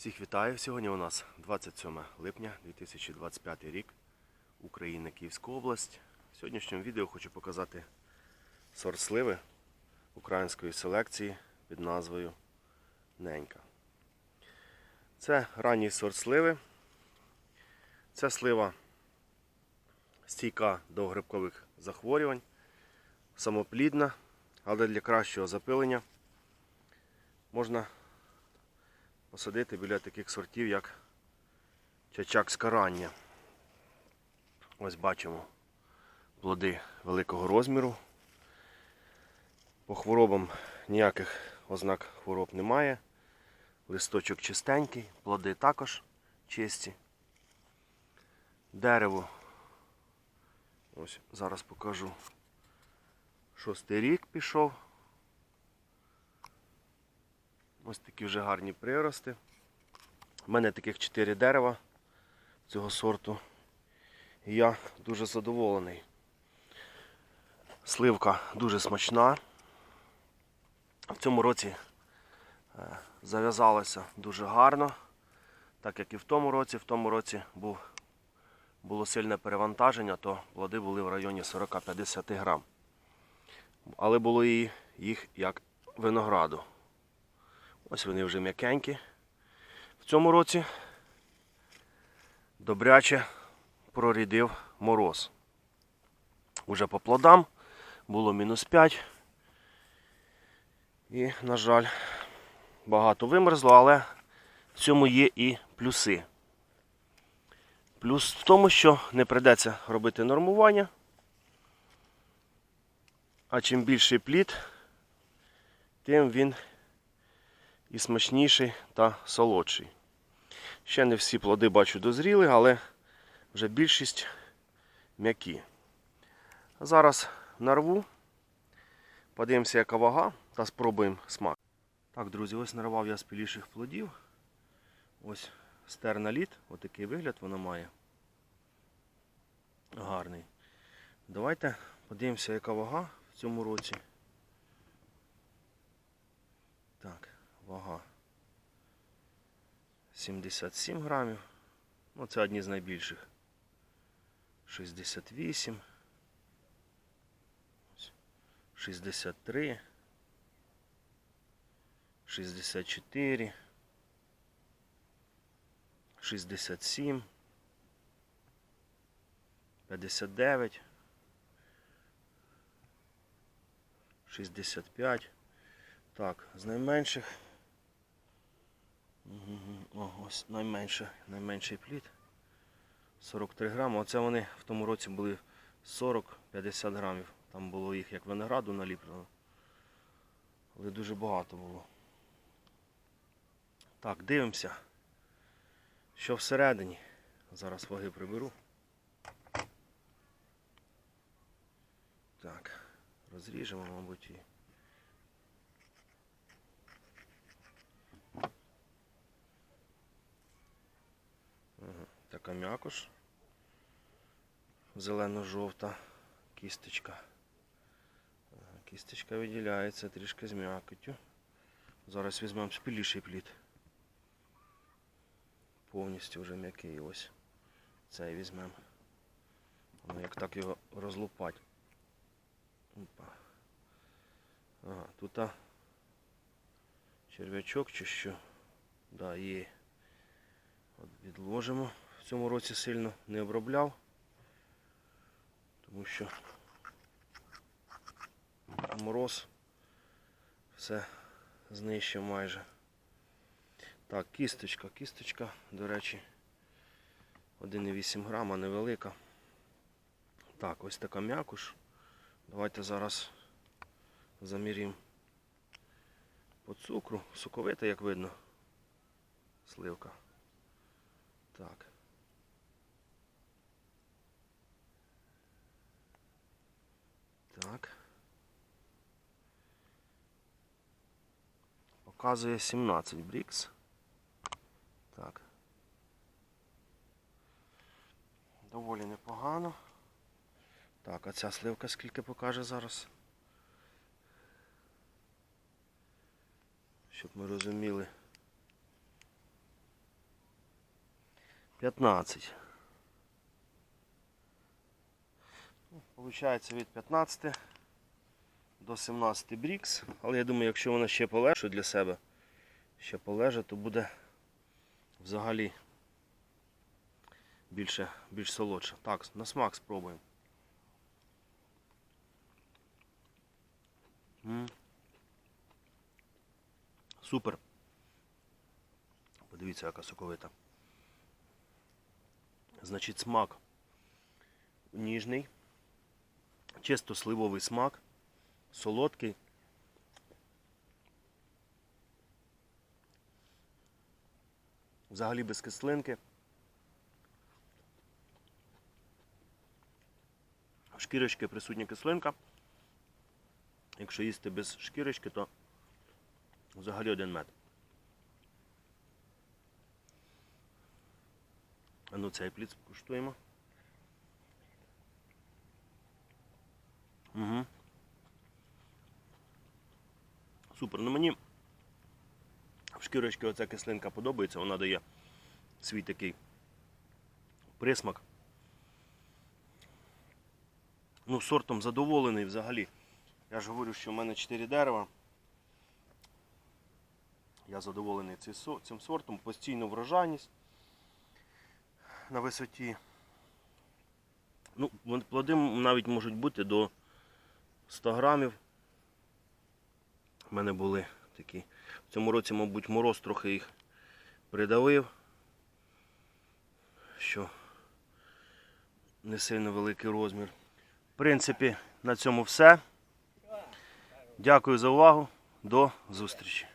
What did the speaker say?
Всіх вітаю! Сьогодні у нас 27 липня 2025 рік, Україна, Київська область. В сьогоднішньому відео хочу показати сорт сливи української селекції під назвою Ненька. Це ранній сорт сливи. Це слива стійка до грибкових захворювань, самоплідна, але для кращого запилення можна посадити біля таких сортів, як чачакська рання. Ось бачимо плоди великого розміру. По хворобам ніяких ознак хвороб немає. Листочок чистенький, плоди також чисті. Дерево. Ось зараз покажу. Шостий рік пішов. Ось такі вже гарні прирости. У мене таких 4 дерева цього сорту. І я дуже задоволений. Сливка дуже смачна. В цьому році е, зав'язалося дуже гарно, так як і в тому році. В тому році був, було сильне перевантаження, то плоди були в районі 40-50 грам. Але було і їх як винограду. Ось вони вже м'якенькі. В цьому році добряче прорідив мороз. Уже по плодам було мінус 5. І, на жаль, багато вимерзло, але в цьому є і плюси. Плюс в тому, що не прийдеться робити нормування. А чим більший плід, тим він і смачніший та солодший. Ще не всі плоди бачу дозріли, але вже більшість м'які. Зараз нарву, подивимося, яка вага, та спробуємо смак. Так, друзі, ось нарвав я з піліших плодів. Ось стерна лід, отакий вигляд вона має. Гарний. Давайте подивимося, яка вага в цьому році. Так, вага 77 грамів. Ну, це одні з найбільших. 68. Ось, 63. 64. 67. 59. 65. Так, з найменших. О, ось найменше, найменший плід. 43 грами. Оце вони в тому році були 40-50 грамів. Там було їх як винограду наліплено. Але дуже багато було. Так, дивимося. Що всередині. Зараз ваги приберу. Так, розріжемо, мабуть, і. Ага, Така м'якош. Зелено-жовта кісточка. Кісточка виділяється трішки з м'якотю. Зараз візьмемо спіліший плід. Повністю вже м'який ось. Цей візьмемо. Ну, як так його розлупати. Опа. Ага, тут а, черв'ячок чи що. Да, є. От відложимо. Цьому році сильно не обробляв, тому що мороз все знищив майже. Так, кісточка, кісточка, до речі, 1,8 грама, невелика. Так, ось така м'якуш. Давайте зараз замірім по цукру. Соковита, як видно, сливка. Так. Показує 17 брікс. Так. Доволі непогано. Так, а ця сливка скільки покаже зараз? Щоб ми розуміли. 15. Ну, Получається від 15 до 17 брікс. Але я думаю, якщо вона ще полежить для себе, ще полежить, то буде взагалі більше, більш солодше. Так, на смак спробуємо. М. Супер. Подивіться, яка соковита. Значить, смак ніжний, чисто сливовий смак, солодкий. Взагалі без кислинки. В шкірочки присутня кислинка. Якщо їсти без шкірочки, то взагалі один мед. А ну цей плід скуштуємо. Супер. Ну мені в шкірочці оця кислинка подобається, вона дає свій такий присмак. Ну, сортом задоволений взагалі. Я ж говорю, що в мене 4 дерева. Я задоволений цим сортом, постійну врожайність на висоті. Ну, плоди навіть можуть бути до 100 грамів. У мене були такі. В цьому році, мабуть, мороз трохи їх придавив, що не сильно великий розмір. В принципі, на цьому все. Дякую за увагу. До зустрічі.